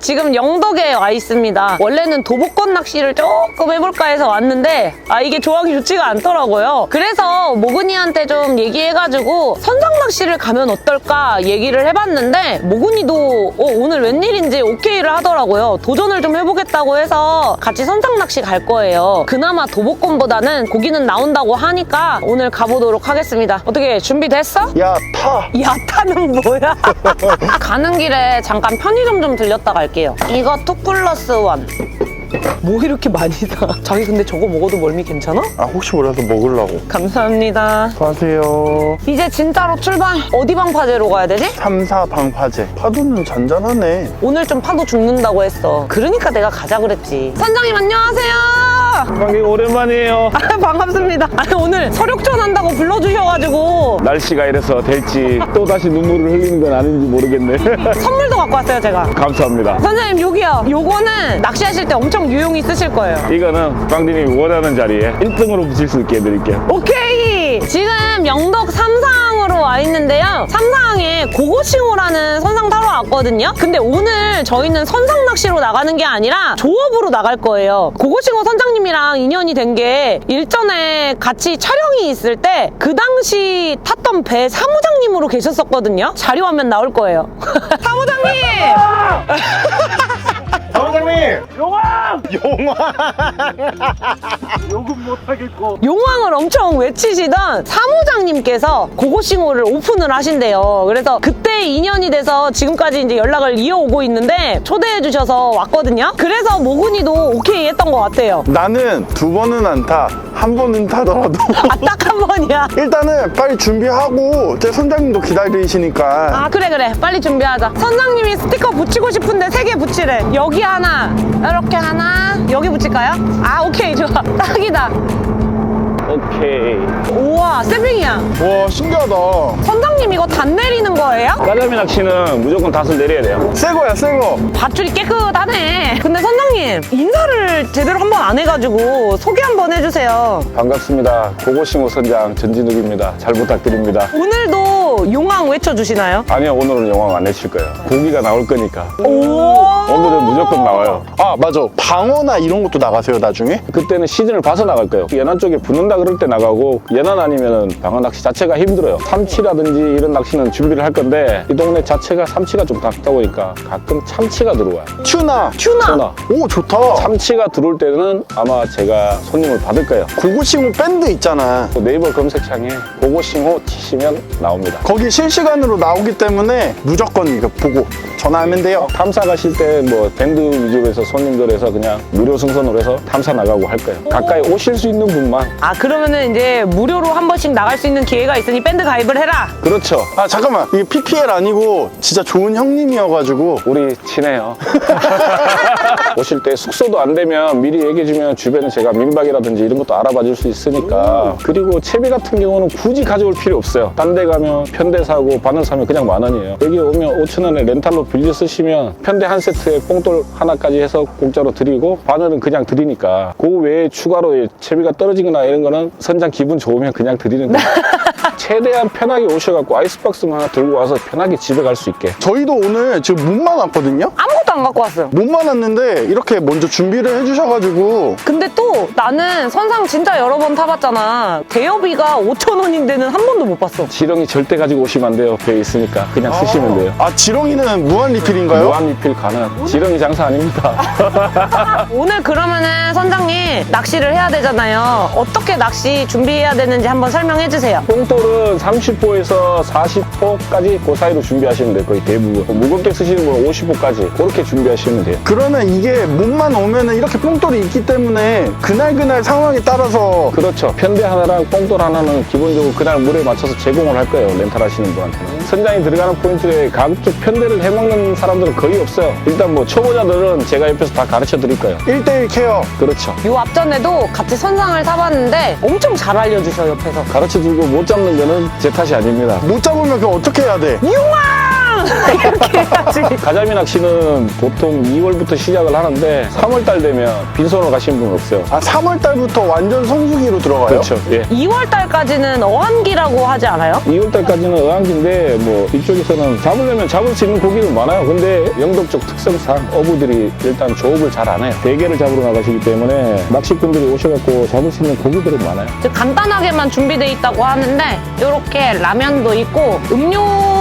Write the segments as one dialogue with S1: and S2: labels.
S1: 지금 영덕에 와 있습니다. 원래는 도복권 낚시를 조금 해볼까 해서 왔는데 아 이게 조항이 좋지가 않더라고요. 그래서 모근이한테 좀 얘기해가지고 선상 낚시를 가면 어떨까 얘기를 해봤는데 모근이도 어, 오늘 웬일인지 오케이를 하더라고요. 도전을 좀 해보겠다고 해서 같이 선상 낚시 갈 거예요. 그나마 도복권보다는 고기는 나온다고 하니까 오늘 가보도록 하겠습니다. 어떻게 준비됐어?
S2: 야, 타!
S1: 야 타는 뭐야? 가는 길에 잠깐 편의점 좀 들렸다 갈게 요. 이거 투 플러스 원. 뭐 이렇게 많이 사? 자기 근데 저거 먹어도 멀미 괜찮아?
S2: 아, 혹시 몰라서 먹으려고.
S1: 감사합니다.
S2: 수고하세요.
S1: 이제 진짜로 출발. 어디 방파제로 가야 되지?
S2: 3, 4 방파제. 파도는 잔잔하네.
S1: 오늘 좀 파도 죽는다고 했어. 그러니까 내가 가자 그랬지. 선장님 안녕하세요.
S3: 관객 오랜만이에요.
S1: 아, 반갑습니다. 아니 오늘 서력전 한다고 불러주셔가지고
S3: 날씨가 이래서 될지 또 다시 눈물을 흘리는 건 아닌지 모르겠네.
S1: 선물도 갖고 왔어요 제가.
S3: 감사합니다.
S1: 선생님 여기요. 요거는 낚시하실 때 엄청 유용 있으실 거예요.
S3: 이거는 빵디님이 원하는 자리에 1등으로 붙일 수 있게 해드릴게요.
S1: 오케이! 지금 영덕 삼상으로 와 있는데요. 삼상에 고고싱호라는 선상 타러 왔거든요. 근데 오늘 저희는 선상 낚시로 나가는 게 아니라 조업으로 나갈 거예요. 고고싱호 선장님이랑 인연이 된 게 일전에 같이 촬영이 있을 때 그 당시 탔던 배 사무장님으로 계셨었거든요. 자료 화면 나올 거예요. 사무장님!
S2: 사무장님!
S3: 용왕!
S2: 용화!
S3: 요금 못하겠고.
S1: 용왕을 엄청 외치시던 사무장님께서 고고싱호를 오픈을 하신대요. 그래서 그때 인연이 돼서 지금까지 이제 연락을 이어오고 있는데 초대해 주셔서 왔거든요. 그래서 모근이도 오케이 했던 것 같아요.
S2: 나는 두 번은 안 타. 한 번은 타더라도.
S1: 아, 딱 한 번이야.
S2: 일단은 빨리 준비하고 제 선장님도 기다리시니까
S1: 아, 그래, 그래. 빨리 준비하자. 선장님이 스티커 붙이고 싶은데 세 개 붙이래. 여기 하나, 이렇게 하나, 여기 붙일까요? 아, 오케이. 좋아. 딱이다.
S3: 오케이.
S1: 우와, 세빙이야.
S2: 와 신기하다
S1: 선장님 이거 단 내리는 거예요?
S3: 까자미 낚시는 무조건 닷을 내려야 돼요.
S2: 새 거야 새거
S1: 밧줄이 깨끗하네. 근데 선장님, 인사를 제대로 한 번 안 해가지고 소개 한 번 해주세요.
S3: 반갑습니다. 고고싱호 선장 전진욱입니다. 잘 부탁드립니다.
S1: 오늘도 용왕 외쳐주시나요?
S3: 아니요, 오늘은 용왕 안 해칠 거예요. 고기가 나올 거니까.
S1: 오!
S3: 오늘은 무조건 나와요.
S2: 아 맞아 방어나 이런 것도 나가세요 나중에?
S3: 그때는 시즌을 봐서 나갈 거예요. 연안 쪽에 붙는다 그럴 때 나가고 연안 아니면 방어 낚시 자체가 힘들어요. 삼치라든지 이런 낚시는 준비를 할 건데 이 동네 자체가 삼치가 좀 작다 보니까 가끔 참치가 들어와요.
S2: 튜나
S1: 튜나!
S3: 전화.
S2: 오 좋다
S3: 참치가 들어올 때는 아마 제가 손님을 받을 거예요.
S2: 고고싱호 밴드 있잖아
S3: 네이버 검색창에 고고싱호 치시면 나옵니다.
S2: 거기 실시간으로 나오기 때문에 무조건 이거 보고 전화하면 돼요
S3: 탐사 가실 때 뭐 밴드 위주로 해서 손님들에서 그냥 무료 승선으로 해서 탐사 나가고 할 거예요. 가까이 오실 수 있는 분만.
S1: 아, 그러면은 이제 무료로 한 번씩 나갈 수 있는 기회가 있으니 밴드 가입을 해라.
S3: 그렇죠.
S2: 아 잠깐만 이게 PPL 아니고 진짜 좋은 형님이어가지고
S3: 우리 친해요. 오실 때 숙소도 안 되면 미리 얘기해주면 주변에 제가 민박이라든지 이런 것도 알아봐 줄 수 있으니까. 그리고 채비 같은 경우는 굳이 가져올 필요 없어요. 딴 데 가면 편대 사고 바늘 사면 그냥 만 원이에요. 여기 오면 5천 원에 렌탈로 빌려 쓰시면 편대 한 세트에 뽕돌 하나까지 해서 공짜로 드리고 바늘은 그냥 드리니까 그 외에 추가로 채비가 떨어지거나 이런 거는 선장 기분 좋으면 그냥 드리는 거예요. 최대한 편하게 오셔갖고 아이스박스만 하나 들고 와서 편하게 집에 갈 수 있게.
S2: 저희도 오늘 지금 몸만 왔거든요
S1: 아무것도 안 갖고 왔어요.
S2: 몸만 왔는데 이렇게 먼저 준비를 해주셔가지고
S1: 근데 또 나는 선상 진짜 여러 번 타봤잖아. 대여비가 5천 원인데는 한 번도 못 봤어.
S3: 지렁이 절대 가지고 오시면 안 돼요. 배에 있으니까 그냥 쓰시면 돼요.
S2: 아 지렁이는 무한 리필인가요?
S3: 무한 리필 가능. 지렁이 장사 아닙니다.
S1: 오늘 그러면은 선장님 낚시를 해야 되잖아요. 어떻게 낚시 준비해야 되는지 한번 설명해 주세요.
S3: 뽕돌은 30호에서 40호까지 그 사이로 준비하시면 돼요. 거의 대부분. 무겁게 쓰시는 분은 50호까지 그렇게 준비하시면 돼요.
S2: 그러면 이게 몸만 오면은 이렇게 뽕돌이 있기 때문에 그날 그날 상황에 따라서
S3: 그렇죠. 편대 하나랑 뽕돌 하나는 기본적으로 그날 물에 맞춰서 제공을 할 거예요. 렌탈 하시는 분한테는. 선장이 들어가는 포인트에 가급적 편대를 해먹는 사람들은 거의 없어요. 일단 뭐 초보자들은 제가 옆에서 다 가르쳐 드릴 거예요.
S2: 1대1 케어
S3: 그렇죠.
S1: 요 앞전에도 같이 선상을 타봤는데 엄청 잘 알려주셔 옆에서.
S3: 가르쳐 주고 못 잡는 거는 제 탓이 아닙니다.
S2: 못 잡으면 그거 어떻게 해야 돼?
S1: 용왕! 이렇게 해야지.
S3: 가자미 낚시는 보통 2월부터 시작을 하는데 3월달 되면 빈손으로 가시는 분은 없어요.
S2: 아 3월 달부터 완전 성수기로 들어가요?
S3: 그렇죠. 예.
S1: 2월 달까지는 어항기라고 하지 않아요?
S3: 2월달까지는 어항기인데 뭐 이쪽에서는 잡으려면 잡을 수 있는 고기는 많아요. 근데 영덕 쪽 특성상 어부들이 일단 조업을 잘 안 해요. 대게를 잡으러 나가시기 때문에 낚시꾼들이 오셔갖고 잡을 수 있는 고기들은 많아요.
S1: 즉 간단하게만 준비돼 있다고 하는데 이렇게 라면도 있고 음료는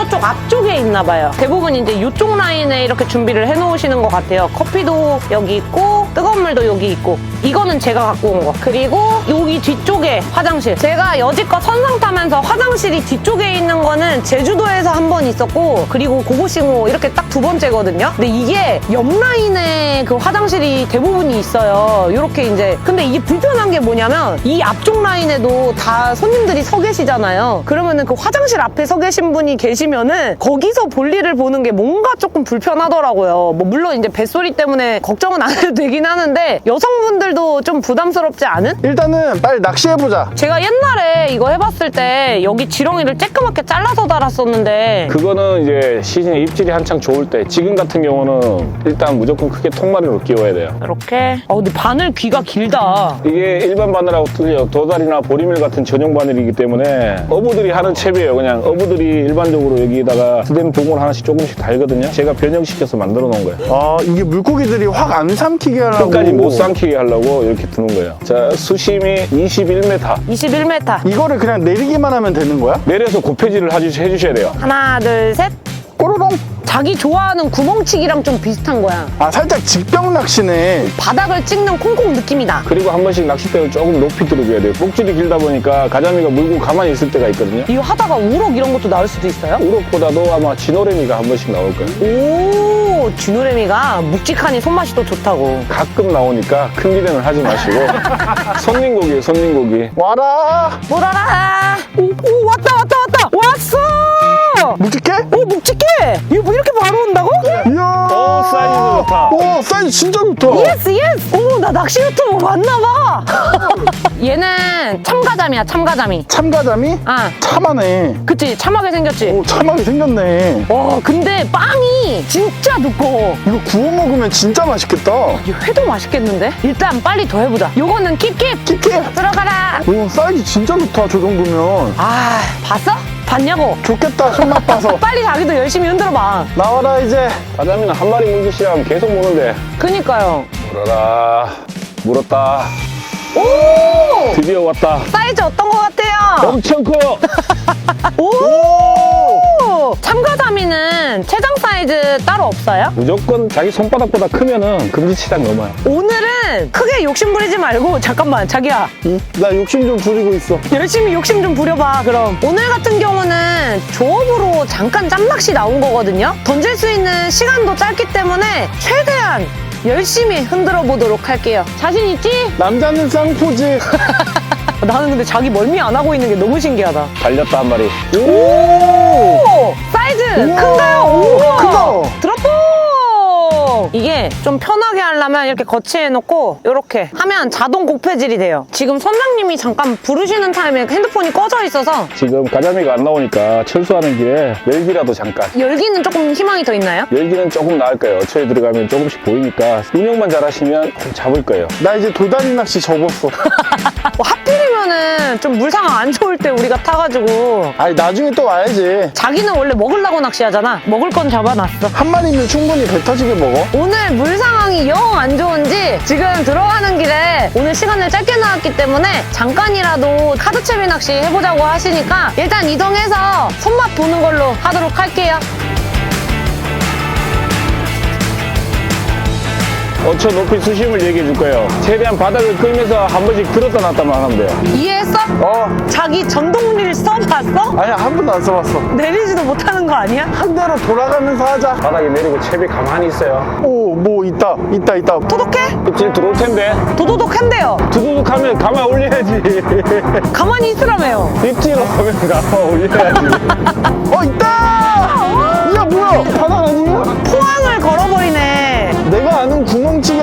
S1: 저쪽 앞쪽에 있나 봐요. 대부분 이제 이쪽 라인에 이렇게 준비를 해놓으시는 것 같아요. 커피도 여기 있고 뜨거운 물도 여기 있고 이거는 제가 갖고 온 거. 그리고 여기 뒤쪽에 화장실. 제가 여지껏 선상 타면서 화장실이 뒤쪽에 있는 거는 제주도에서 한 번 있었고 그리고 고고싱호 이렇게 딱 두 번째거든요. 근데 이게 옆 라인에 그 화장실이 대부분이 있어요. 이렇게 이제 근데 이게 불편한 게 뭐냐면 이 앞쪽 라인에도 다 손님들이 서 계시잖아요. 그러면은 그 화장실 앞에 서 계신 분이 계시면은 거기서 볼일을 보는 게 뭔가 조금 불편하더라고요. 뭐 물론 이제 뱃소리 때문에 걱정은 안 해도 되긴 하는데 여성분들 도 좀 부담스럽지 않은?
S2: 일단은 빨리 낚시해보자
S1: 제가 옛날에 이거 해봤을 때 여기 지렁이를 쬐끄맣게 잘라서 달았었는데
S3: 그거는 이제 시즌에 입질이 한창 좋을 때 지금 같은 경우는 일단 무조건 크게 통마리로 끼워야 돼요.
S1: 이렇게 어 근데 바늘 귀가 길다
S3: 이게 일반 바늘하고 틀려 도다리나 보리밀 같은 전용 바늘이기 때문에 어부들이 하는 채비예요. 그냥 어부들이 일반적으로 여기다가 스댐 봉을 하나씩 조금씩 달거든요. 제가 변형시켜서 만들어 놓은 거예요.
S2: 아 이게 물고기들이 확 안 삼키게 하려고
S3: 끝까지 못 삼키게 하려고 이렇게 두는 거예요. 자, 수심이 21m.
S1: 21m
S2: 이거를 그냥 내리기만 하면 되는 거야?
S3: 내려서 해주- 해주셔야 돼요.
S1: 하나 둘셋
S2: 꼬르렁
S1: 자기 좋아하는 구멍치기랑 좀 비슷한 거야
S2: 아 살짝 직병 낚시네
S1: 바닥을 찍는 콩콩 느낌이다
S3: 그리고 한 번씩 낚싯대를 조금 높이 들어줘야 돼요. 꼭질이 길다 보니까 가자미가 물고 가만히 있을 때가 있거든요.
S1: 이거 하다가 우럭 이런 것도 나올 수도 있어요?
S3: 우럭보다도 아마 진호래미가 한 번씩 나올 거예요.
S1: 오 쥐노래미가 묵직하니 손맛이 또 좋다고
S3: 가끔 나오니까 큰 기대는 하지 마시고 손님 고기예요, 손님 고기.
S2: 와라
S1: 뭐라라 오, 오 왔다 왔다 왔다 왔어
S2: 묵직해?
S1: 오 묵직해 이거 뭐 이렇게 바로 온다고?
S2: 이야.
S3: 오, 사이즈 좋다.
S2: 오 사이즈 진짜 좋다.
S1: 예스 예스 어머 나 낚시 유튜브 봤나봐. 얘는 참가자미야 참가자미.
S2: 참가자미?
S1: 아.
S2: 참하네.
S1: 그치 참하게 생겼지.
S2: 오 참하게 생겼네.
S1: 와 근데 빵이 진짜 두꺼워.
S2: 이거 구워 먹으면 진짜 맛있겠다.
S1: 이 회도 맛있겠는데? 일단 빨리 더 해보자. 요거는 킵킵.
S2: 킵킵.
S1: 들어가라.
S2: 오 사이즈 진짜 좋다 저 정도면.
S1: 아 봤어? 봤냐고
S2: 좋겠다 손맛 봐서
S1: 빨리 자기도 열심히 흔들어봐
S2: 나와라 이제
S3: 가자미는 한 마리 물기 시작하면 계속 무는데.
S1: 그니까요
S3: 물어라. 물었다.
S1: 오
S3: 드디어 왔다.
S1: 사이즈 어떤 거 같아요?
S3: 엄청 커.
S1: 오 참가자미는 체장 사이즈 따로 없어요?
S3: 무조건 자기 손바닥보다 크면은 금지치장 넘어요.
S1: 오늘은 크게 욕심 부리지 말고 잠깐만 자기야
S2: 응? 나 욕심 좀 부리고 있어
S1: 열심히 욕심 좀 부려봐 그럼 오늘 같은 경우는 조업으로 잠깐 짬낚시 나온 거거든요 던질 수 있는 시간도 짧기 때문에 최대한 열심히 흔들어 보도록 할게요 자신 있지?
S2: 남자는 쌍포지
S1: 나는 근데 자기 멀미 안 하고 있는 게 너무 신기하다
S3: 달렸다 한 마리.
S1: 오 사이즈
S2: 우와.
S1: 큰가요? 우와
S2: 크다.
S1: 드롭 봉 이게 좀 편하게 하려면 이렇게 거치해놓고 이렇게 하면 자동 곡폐질이 돼요 지금 선장님이 잠깐 부르시는 타임에 핸드폰이 꺼져 있어서
S3: 지금 가자미가 안 나오니까 철수하는 길에 열기라도 잠깐.
S1: 열기는 조금 희망이 더 있나요?
S3: 열기는 조금 나을 거예요. 어처에 들어가면 조금씩 보이니까 운영만 잘하시면 잡을 거예요.
S2: 나 이제 도다리 낚시 접었어
S1: 뭐 하필이면 은 좀 물 상황 안 좋을 때 우리가 타가지고.
S2: 아니 나중에 또 와야지.
S1: 자기는 원래 먹으려고 낚시하잖아. 먹을 건 잡아놨어.
S2: 한 마리면 충분히 배 터지게 먹어.
S1: 오늘 물 상황이 영 안 좋은지 지금 들어가는 길에 오늘 시간을 짧게 나왔기 때문에 잠깐이라도 카드 채비 낚시 해보자고 하시니까 일단 이동해서 손맛 보는 걸로 하도록 할게요.
S3: 어처 높이 수심을 얘기해 줄 거예요. 최대한 바닥을 끌면서 한 번씩 들었다 놨다만 하면 돼요.
S1: 이해했어?
S2: 어
S1: 자기 전동릴 써봤어?
S2: 아니 한 번도 안 써봤어
S1: 내리지도 못하는 거 아니야?
S2: 한 대로 돌아가면서 하자
S3: 바닥에 내리고 채비 가만히 있어요.
S2: 오 뭐 있다 있다 있다
S1: 도독해?
S3: 입질 들어올 텐데
S1: 도도독한데요.
S3: 두두둑 하면 가만 올려야지.
S1: 가만히 있으라며요.
S3: 입질로 하면 가만 올려야지.
S2: 어 있다 야 뭐야 바닥 아니야?
S1: 포항을 걸어버리네.
S2: 내가 아는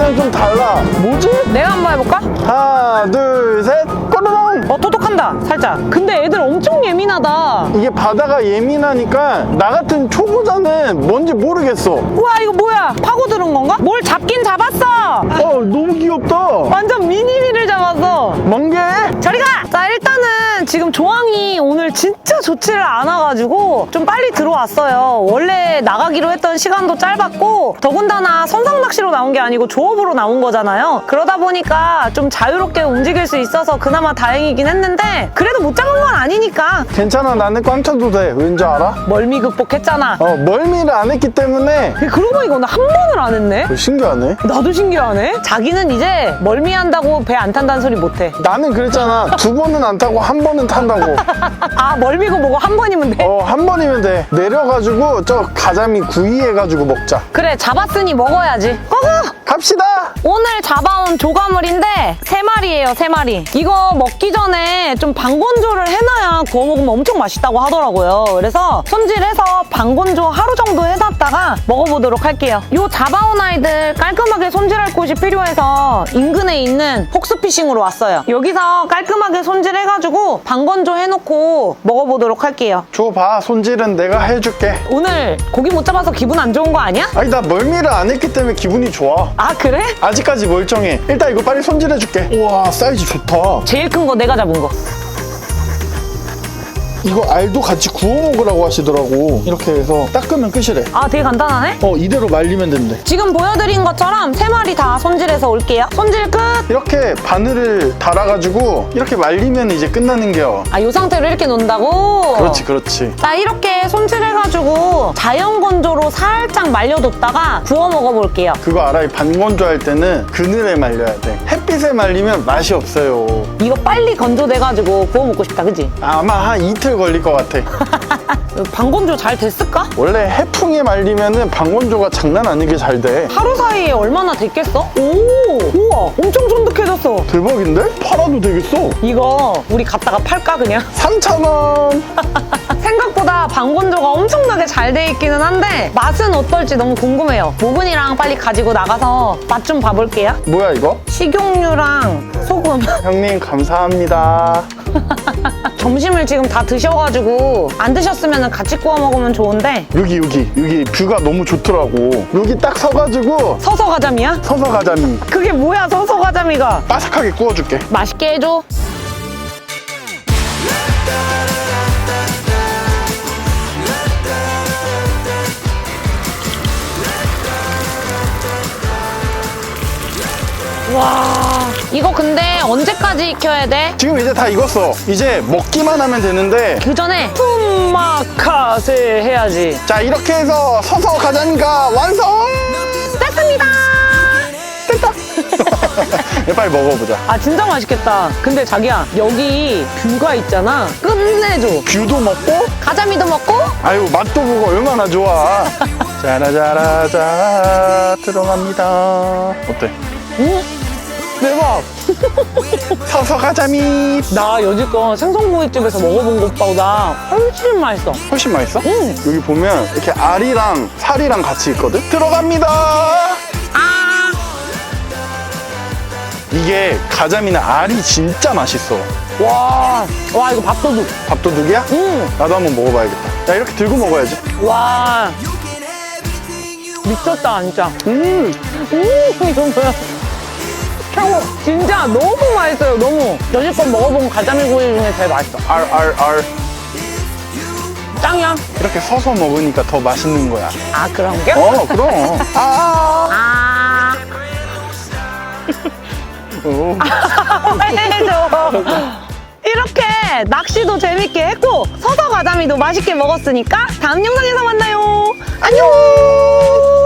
S2: 구멍치기랑 좀 달라 뭐지?
S1: 내가 한번 해볼까?
S2: 하나 둘 셋 꼬르렁
S1: 어, 도독한다, 살짝. 근데 애들 엄청 예민하다.
S2: 이게 바다가 예민하니까 나 같은 초보자는 뭔지 모르겠어.
S1: 우와 이거 뭐야? 파고드는 건가? 뭘 잡긴 잡았어.
S2: 어, 너무 귀엽다.
S1: 완전 미니미를 잡았어.
S2: 멍게?
S1: 저리 가! 자, 일단은 지금 조항이 오늘 진짜 좋지를 않아가지고 좀 빨리 들어왔어요. 원래 나가기로 했던 시간도 짧았고, 더군다나 선상 낚시로 나온 게 아니고 조업으로 나온 거잖아요. 그러다 보니까 좀 자유롭게 움직일 수 있어서 그나마 다행이긴 했는데, 그래도 못 잡은 건 아니니까.
S2: 괜찮아, 나는 꽝 쳐도 돼. 왠지 알아?
S1: 멀미 극복했잖아.
S2: 어, 멀미를 안 했기 때문에
S1: 그러고 보니까 오늘 한 번을 안 했네?
S2: 어, 신기하네.
S1: 나도 신기하네? 자기는 이제 멀미한다고 배 안 탄다는 소리 못해.
S2: 나는 그랬잖아. 두 번은 안 타고 한 번은 탄다고.
S1: 아, 멀미고 뭐고 한 번이면 돼?
S2: 어, 한 번이면 돼. 내려가지고 저 가자미 구이해가지고 먹자.
S1: 그래, 잡았으니 먹어야지. 고고!
S2: 갑시다!
S1: 오늘 잡아온 조가물인데 세 마리예요, 세 마리. 이거 먹기 전에 좀 방건조를 해놔야 구워 먹으면 엄청 맛있다고 하더라고요. 그래서 손질해서 방건조 하루 정도 해놨다가 먹어보도록 할게요. 요 잡아온 아이들 깔끔하게 손질할 곳이 필요해서 인근에 있는 폭스피싱으로 왔어요. 여기서 깔끔하게 손질해가지고 방건조 해놓고 먹어보도록 할게요.
S2: 줘봐. 손질은 내가 해줄게.
S1: 오늘 고기 못 잡아서 기분 안 좋은 거 아니야?
S2: 아니, 나 멀미를 안 했기 때문에 기분이 좋아.
S1: 아 그래?
S2: 아직까지 멀쩡해. 일단 이거 빨리 손질해줄게. 우와, 사이즈 좋다.
S1: 제일 큰 거 내가 잡은 거.
S2: 이거 알도 같이 구워 먹으라고 하시더라고. 이렇게 해서 닦으면 끝이래.
S1: 아 되게 간단하네?
S2: 어, 이대로 말리면 된대.
S1: 지금 보여드린 것처럼 세 마리 다 손질해서 올게요. 손질 끝!
S2: 이렇게 바늘을 달아가지고 이렇게 말리면 이제 끝나는 게요.
S1: 아, 요 상태로 이렇게 놓는다고?
S2: 그렇지, 그렇지.
S1: 자, 이렇게 손질해가지고 자연 건조로 살짝 말려뒀다가 구워 먹어볼게요.
S2: 그거 알아? 이 반건조 할 때는 그늘에 말려야 돼. 햇빛에 말리면 맛이 없어요.
S1: 이거 빨리 건조돼가지고 구워 먹고 싶다, 그지?
S2: 아마 한 이틀 걸릴 것 같아.
S1: 방건조 잘 됐을까?
S2: 원래 해풍에 말리면은 방건조가 장난 아니게 잘 돼.
S1: 하루 사이에 얼마나 됐겠어? 오! 우와! 엄청 쫀득해졌어.
S2: 대박인데? 팔아도 되겠어.
S1: 이거 우리 갖다가 팔까, 그냥?
S2: 3,000원.
S1: 생각보다 방건조가 엄청나게 잘 돼 있기는 한데 맛은 어떨지 너무 궁금해요. 모근이랑 빨리 가지고 나가서 맛 좀 봐볼게요.
S2: 뭐야 이거?
S1: 식용유랑 소금.
S2: 형님 감사합니다.
S1: 점심을 지금 다 드셔가지고 안 드셨으면 같이 구워 먹으면 좋은데
S2: 여기 여기 여기 뷰가 너무 좋더라고. 여기 딱 서가지고
S1: 서서 가자미야?
S2: 서서 가자미
S1: 그게 뭐야 서서 가자미가?
S2: 바삭하게 구워줄게.
S1: 맛있게 해줘. 와 이거 근데 언제까지 익혀야 돼?
S2: 지금 이제 다 익었어. 이제 먹기만 하면 되는데
S1: 그 전에 품마카세 해야지.
S2: 자 이렇게 해서 서서 가자미가 완성.
S1: 됐습니다.
S2: 네, 빨리 먹어보자.
S1: 아 진짜 맛있겠다. 근데 자기야 여기 뷰가 있잖아. 끝내줘.
S2: 뷰도 먹고
S1: 가자미도 먹고
S2: 아유 맛도 보고 얼마나 좋아. 짜라짜라짜 들어갑니다. 어때?
S1: 음 대박.
S2: 서서 가자미
S1: 나 여지껏 생선구이집에서 먹어본 것보다 훨씬 맛있어.
S2: 훨씬 맛있어?
S1: 응.
S2: 여기 보면 이렇게 알이랑 살이랑 같이 있거든. 들어갑니다.
S1: 아
S2: 이게 가자미는 알이 진짜 맛있어.
S1: 와, 와 이거 밥도둑.
S2: 밥도둑이야?
S1: 음,
S2: 나도 한번 먹어봐야겠다. 야 이렇게 들고 먹어야지.
S1: 와. 미쳤다 진짜.
S2: 음,
S1: 음 이거 뭐야? 최고. 진짜 너무 맛있어요. 너무. 여지껏 먹어본 가자미 구이 중에 제일 맛있어.
S2: 알, 알, 알.
S1: 짱이야.
S2: 이렇게 서서 먹으니까 더 맛있는 거야.
S1: 아 그런 게?
S2: 어, 그럼. 아,
S1: 아.
S2: 어.
S1: 해줘. 이렇게 낚시도 재밌게 했고 서서 가자미도 맛있게 먹었으니까 다음 영상에서 만나요. 안녕.